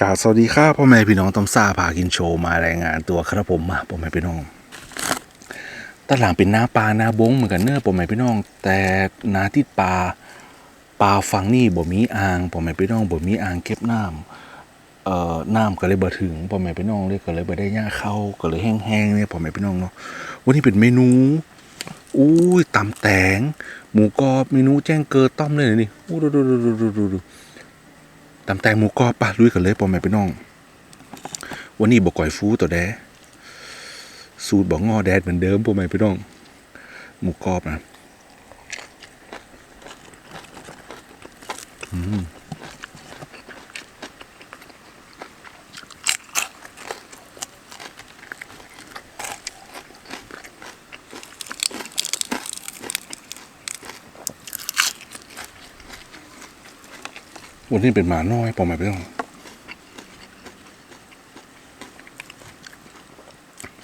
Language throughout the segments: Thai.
กล่าวสวัสดีครับพ่อแม่พี่น้องต้มซาพากินโชว์มารายงานตัวครับผมมาพ่อแม่พี่น้องตอนหลังเป็นหน้าปลาหน้าบงเหมือนกันเนอพ่อแม่พี่น้อง แต่นาที่ปลาปลาฟังนี่บ่มีอ่างพ่อแม่พี่น้องบ่มีอ่างเก็บน้ำเอ่อน้ำก็เลยบ่ถึงพ่อแม่พี่น้องเลยก็เลยบ่ได้ย่าเข้าก็เลยแห้งๆเนี่ยพ่อแม่พี่น้องเนาะวันนี้เป็นเมนูอุ้ยตำแตงหมูกรอบเมนูแจ้งเกิดต้อมเลยนี่อู้ดูดูดูดูดูดูดู ตำแตงหมูกรอบปะลุยกันเลยพ่อแม่พี่น้อง วันนี้บอกก่อยฟูตัวแดสูตรบอกงอแดดเหมือนเดิมพ่อแม่พี่น้อง หมูกรอบนะ อืม วันนี้เป็นหมาน้อยพ่อแม่พี่อง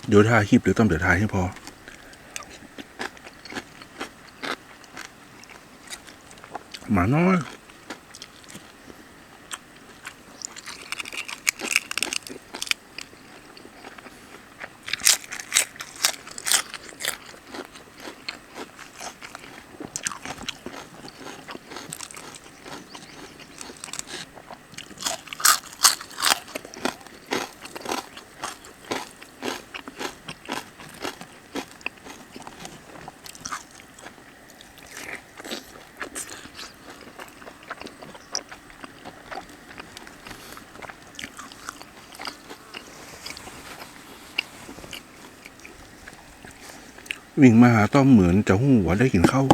เดี๋ยวถ่ายคลิปเดี๋ยวต้องเดี๋ยวถ่ายให้พอ หมาน้อย วิ่งมาหาต้อมเหมือนจะหูว่าได้กินข้าว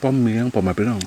ป้อมเมียงผมมาไปน้อง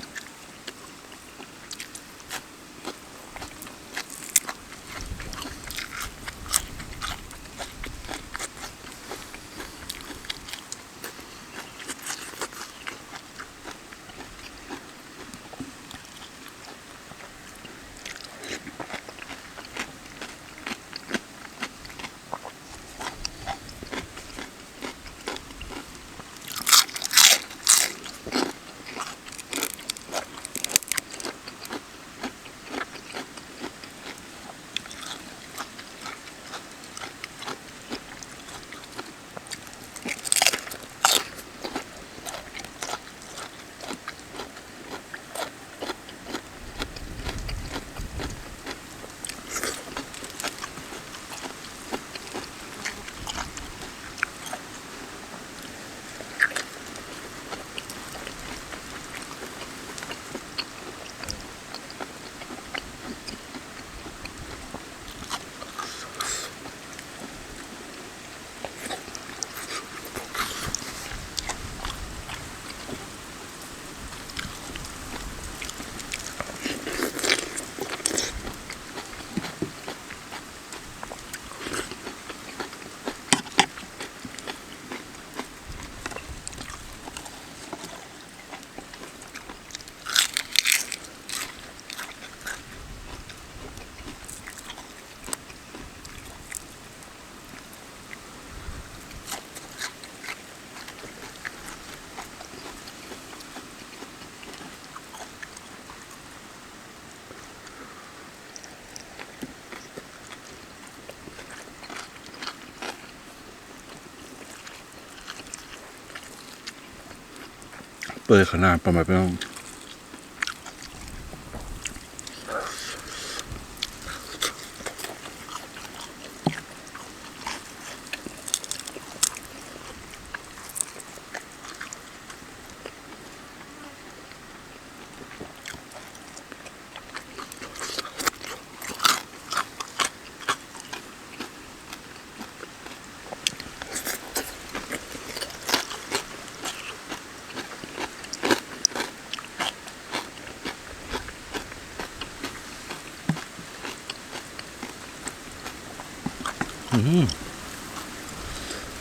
เปิดขนาดประมาณพี่น้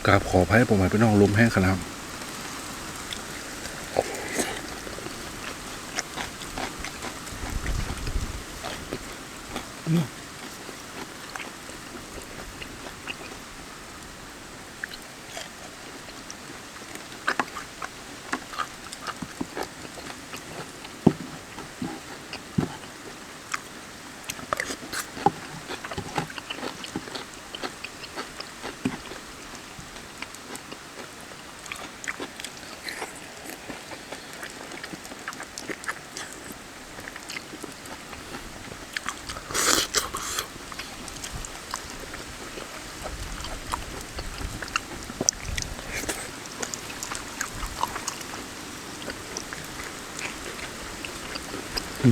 กราบขออภัยประมาณพี่น้องลมแห้งครับอืม ห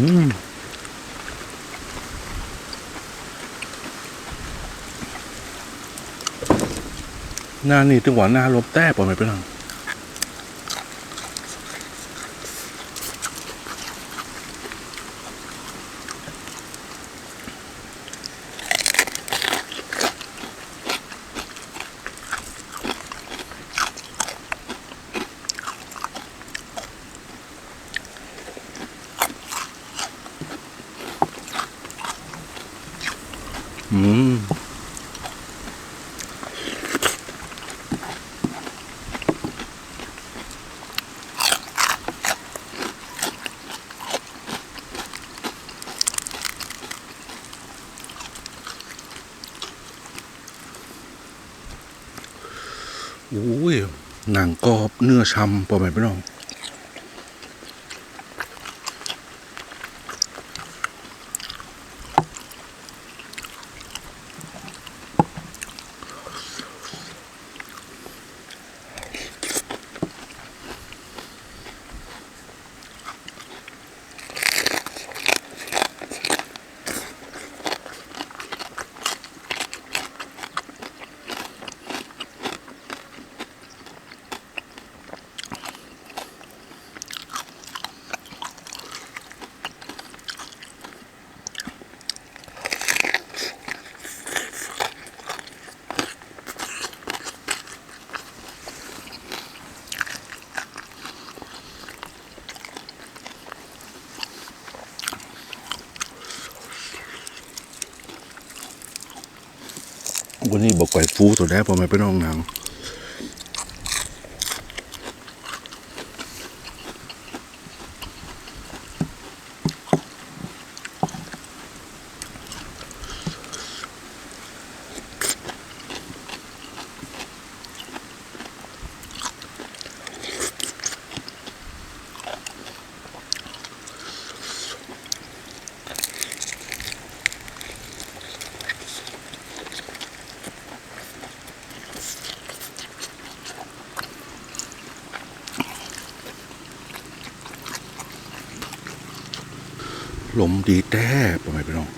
น้านี่ถึงหวานหน้าลบแต้ป่ะมาณพี่น้อง อืมโอ้ยหนังกรอบเนื้อช้ำประมาณพี่น้อง วันนี้บอกไก่ฟูตัวแรกพอไม่ไปน้องหนัง ลมดีแต้พอไม่ไปน้อง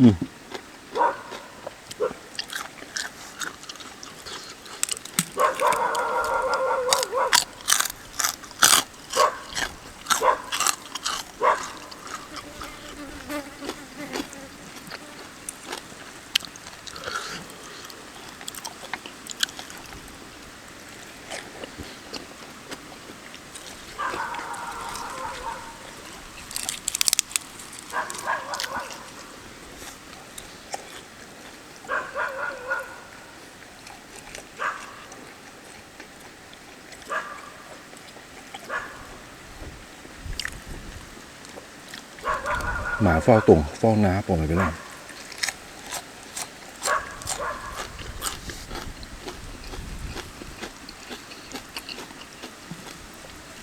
อื หมาเฝ้าตรงเฝ้าน้าปอมไปแล้ว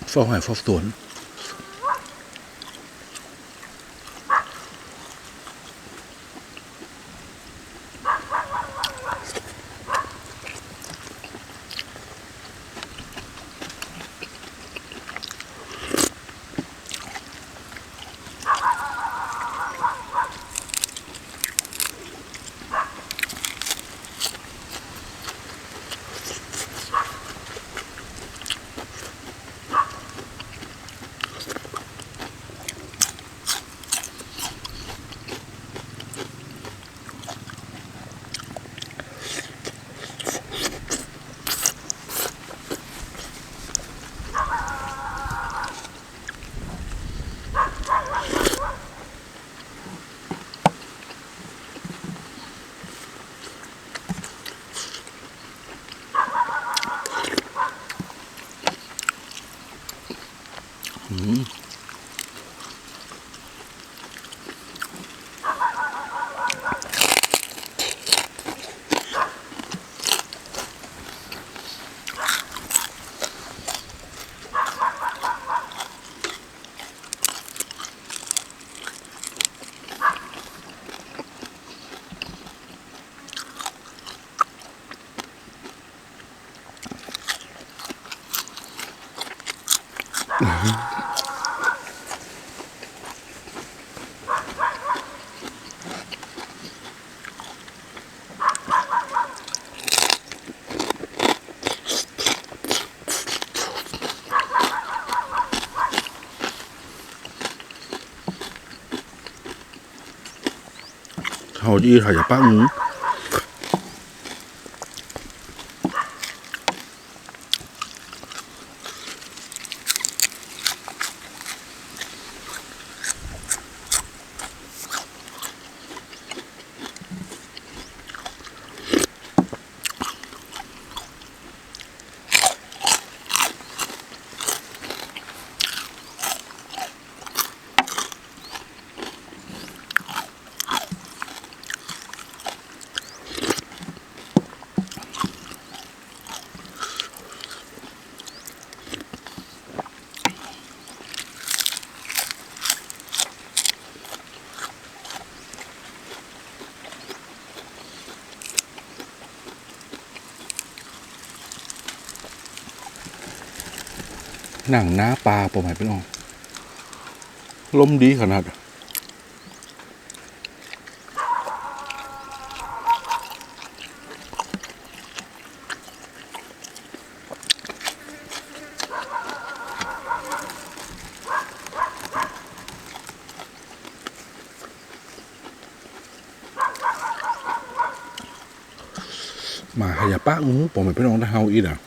เฝ้าหายเฝ้าสวน เขาอีเขาจะป้างู หนังน้าปลาปอมไปน้องลมดีขนาดมาขยับป้างูปอมไปน้องถ้าเฮาอีดอะ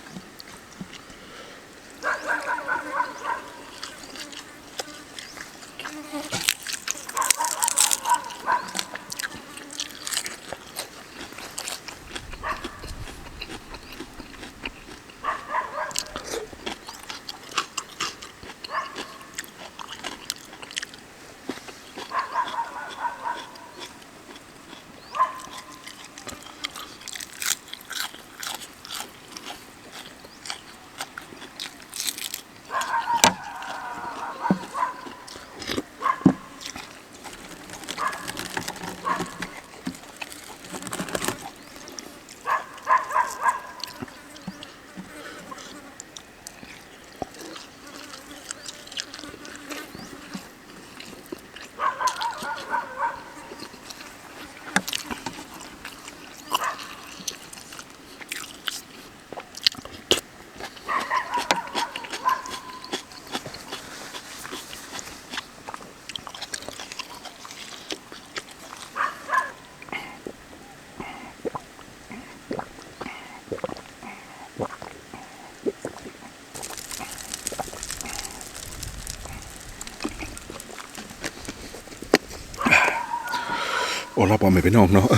อ้เราปอมไม่ไปน้องเนาะ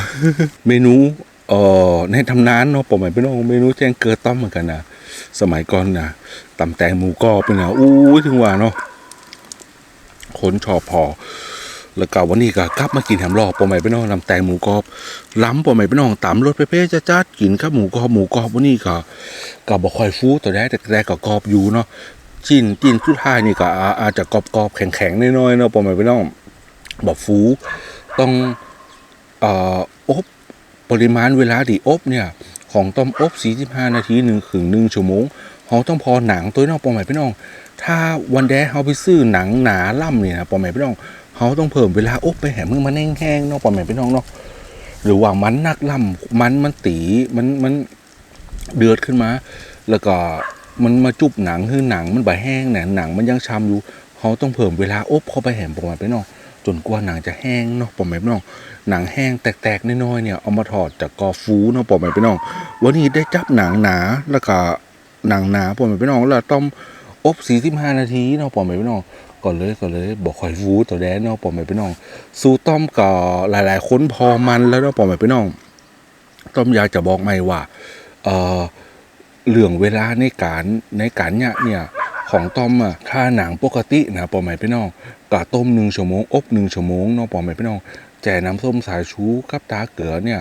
เมนูเอ่อในทำนานเนาะปอมไม่ไปน้องเมนูแจ้งเกิดต้อมเหมือนกันนะสมัยก่อนนะตำแตงหมูกรอบเป็นนะอู้ถึงว่าเนาะคนชอบพอแล้วก็วันนี้ก็กลับมากินแฮมรอบปอมไม่ไปน้องตำแตงหมูกรอบล้ำปอมไม่ไปน้องตำรสเป๊ะๆจ้าๆกินครับหมูกรอบหมูกรอบวันนี้ก็ก็บ่ค่อยฟูตัวแรกแต่แต่ก็กรอบอยู่เนาะจิ้นจิ้นสุดท้ายนี่ก็อาอาจจะกรอบๆแข็งๆน้อยๆเนาะปอมไม่ไปน้องบอกฟูต้อง อบปริมาณเวลาที่อบเนี่ยของต้มอบ 45 นาทีหนึ่งถึงหนึ่งชั่วโมงเราต้องพอหนังตัวน้องปอมใหม่พี่น้อง ถ้าวันแดเฮาไปซื้อหนังหนาล่ำเนี่ยนะปอมใหม่พี่น้องเขาต้องเพิ่มเวลาอบไปแหมมือมันแห้งๆเนาะปอมใหม่พี่น้องเนาะหรือว่ามันนักล่ำมันมันตีมันมันเดือดขึ้นมา แล้วก็มันมาจุบหนังคือหนังมันบ่แห้งเนี่ยหนังมันยังช้ำอยู่เขาต้องเพิ่มเวลาอบเข้าไปแหมปอมใหม่พี่น้อง จนกว่าหนังจะแห้งเนาะปอมใหม่พี่น้อง หนังแห้งแตกๆน้อยๆเนี่ยเอามาถอดจากกอฟูเนาะปอมใหม่พี่น้อง วันนี้ได้จับหนังหนาแล้วก็หนังหนาปอมใหม่พี่น้องแล้วต้มอบ45นาทีเนาะปอมใหม่พี่น้องก่อนเลยก่อนเลยบอกข่อยฟูตัวแดนเนาะปอมใหม่พี่น้อง สู้ต้มก็หลาย ๆ คนพอมันแล้วเนาะปอมใหม่พี่น้อง ต้อมอยากจะบอกไม่ว่าเออเรื่องเวลาในการในการเนี่ยเนี่ยของต้มอะถ้าหนังปกตินะปอมใหม่พี่น้อง ก็ต้มหนึ่งชั่วโมงอบหนึ่งชั่วโมงเนาะปอมใหม่พี่น้องแจ่น้ำส้มสายชูกับตาเกลือเนี่ย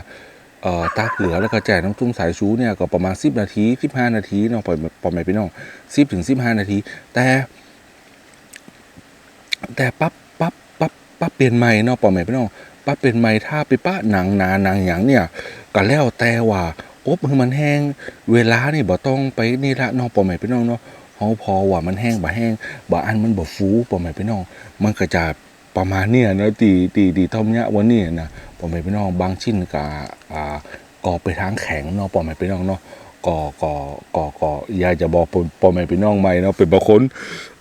เอ่อตาเกลือแล้วก็แจ่น้ำส้มสายชูเนี่ยก็ประมาณ 10 นาที 15 นาทีเนาะปอยปล่อยไปพี่น้อง10ถึง15 นาที แต่ แต่ปั๊บปั๊บปั๊บปั๊บเปลี่ยนใหม่เนาะปล่อยพี่น้องปั๊บเปลี่ยนใหม่ถ้าไปป้าหนังหนาหนังหยังเนี่ยก็แล้วแต่ว่าอบให้มันแห้งเวลานี่บ่ต้องไปนี่ละเนาะปล่อยพี่น้องเนาะาพอว่ามันแห้งบ่แห้งบ่อันมันบ่ฟูปล่อยพี่น้อง มันก็จะประมาณเนี่ยนะตีตีตีทอมเนี่ยวันนี้นะปอมไปพี่น้องบางชิ้นก็อ่ากอไปทางแข็งเนาะปอมไปพี่น้องเนาะก่อก่อก่อก่ออยากจะบอกปอมปอมไปพี่น้องใหม่เนาะเป็นบางคน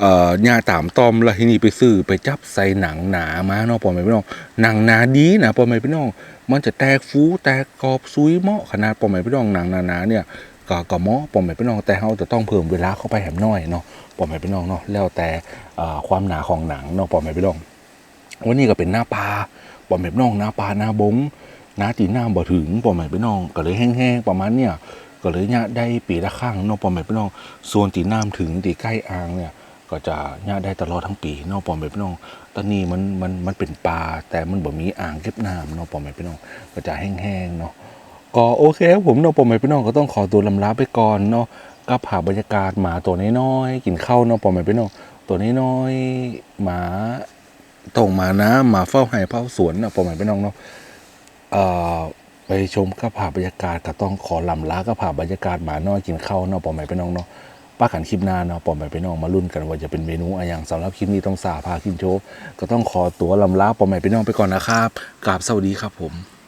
เอ่อญาตามตอมแล้วที่นี่ไปซื้อไปจับใส่หนังหนามาเนาะปอมไปพี่น้องหนังหนาดีนะปอมไปพี่น้อง มันจะแตกฟูแตกกรอบซุยเหมาะขนาดปอมไปพี่น้องหนังหนาๆเนี่ย ก็ก็เหมาะปอมไปพี่น้องแต่เราจะต้องเพิ่มเวลาเข้าไปแหมน้อยเนาะปอมไปพี่น้องเนาะแล้วแต่ความหนาของหนังเนาะปอมไปพี่น้องวันนี้ก็เป็นหน้าปลาปอมแม่น้องหน้าปลาหน้าบงหน้าตีหน้าบ่ถึงปอมแม่พี่น้องก็เลยแห้งๆประมาณเนี่ยก็เลยเนี่ยได้ปีละครั้งเนาะปอมแม่พี่น้องส่วนตีน้ำถึงตีใกล้อ่างเนี่ยก็จะเนี่ยได้ตลอดทั้งปีเนาะปอมแม่พี่น้องตอนนี้มันมันมันเป็นปลาแต่มันบ่มีอ่างเก็บน้ำเนาะปอมแม่พี่น้องก็จะแห้งๆเนาะ ก็โอเคครับผมเนาะปอมแม่พี่น้องก็ต้องขอตัวลำลาไปก่อนเนาะก็ผ่าบรรยากาศหมาตัวน้อยๆกินข้าวเนาะปอมแม่พี่น้องตัวน้อยๆหมาต้องมานะหมาเฝ้าไห่เฝ้าสวนนะประมาณพี่น้องเนาะเอ่อไปชมกับภาบรรยากาศก็ต้องขอลำลากับภาบรรยากาศหมาน้อยกินข้าวเนาะประมาณพี่น้องเนาะป้าขันคลิปหน้าเนาะประมาณพี่น้องมาลุ้นกันว่าจะเป็นเมนูอะไรอย่างสำหรับคลิปนี้ต้องสาพากินโชว์ก็ต้องขอตัวลำลาประมาณพี่น้องไปก่อนนะครับกราบสวัสดีครับผม